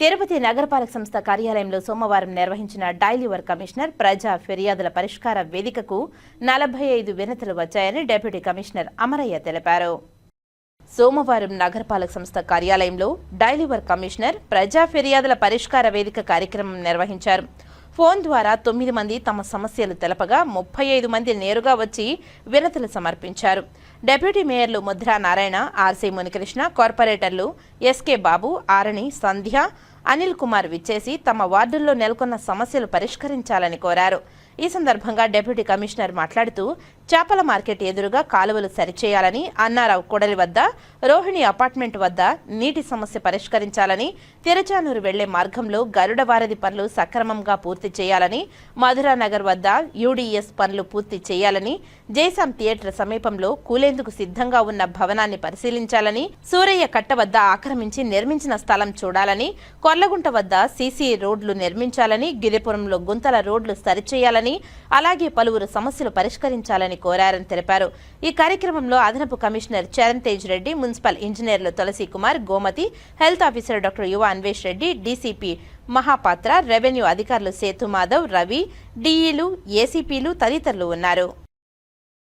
తిరుపతి నగరపాలక సంస్థ కార్యాలయంలో సోమవారం నిర్వహించిన డైలీ వర్క్ కమిషనర్ ప్రజా ఫిర్యాదుల పరిష్కార వేదికకు నలభై ఐదు వినతులు వచ్చాయని డిప్యూటీ కమిషనర్ అమరయ్య తెలిపారు. సోమవారం నగరపాలక సంస్థ కార్యాలయంలో డైలీ వర్క్ కమిషనర్ ప్రజా ఫిర్యాదుల పరిష్కార వేదిక కార్యక్రమం నిర్వహించారు. ఫోన్ ద్వారా తొమ్మిది మంది తమ సమస్యలు తెలపగా ముప్పై ఐదు మంది నేరుగా వచ్చి వినతులు సమర్పించారు. డిప్యూటీ మేయర్లు ముద్రా నారాయణ ఆర్సీ మునికృష్ణ కార్పొరేటర్లు ఎస్కే బాబు ఆరణి సంధ్య అనిల్ కుమార్ విచ్చేసి తమ వార్డుల్లో నెలకొన్న సమస్యలు పరిష్కరించాలని కోరారు. ఈ సందర్భంగా డిప్యూటీ కమిషనర్ మాట్లాడుతూ చేపల మార్కెట్ ఎదురుగా కాలువలు సరిచేయాలని అన్నారావు కొడలి వద్ద రోహిణి అపార్ట్మెంట్ వద్ద నీటి సమస్య పరిష్కరించాలని తిరుచానూరు వెళ్ళే మార్గంలో గరుడ వారధి పనులు సక్రమంగా పూర్తి చేయాలని మధురానగర్ వద్ద యూడీఎస్ పనులు పూర్తి చేయాలని జైసాం థియేటర్ సమీపంలో కూలేందుకు సిద్ధంగా ఉన్న భవనాన్ని పరిశీలించాలని సూరయ్య కట్ట వద్ద ఆక్రమించి నిర్మించిన స్థలం చూడాలని కొర్లగుంట వద్ద సీసీ రోడ్లు నిర్మించాలని గిరిపురంలో గుంతల రోడ్లు సరిచేయాలని అలాగే పలువురు సమస్యలు పరిష్కరించాలని కోరారని తెలిపారు. ఈ కార్యక్రమంలో అదనపు కమిషనర్ చరణ్ తేజ్ రెడ్డి మున్సిపల్ ఇంజనీర్లు Tulasi Kumar Gomathi health officer doctor Yuva Anvesh Reddy DCP Mahapatra revenue అధికారులు సేతు మాధవ్ రవి డీఈలు ఏసీపీలు తదితరులు ఉన్నారు.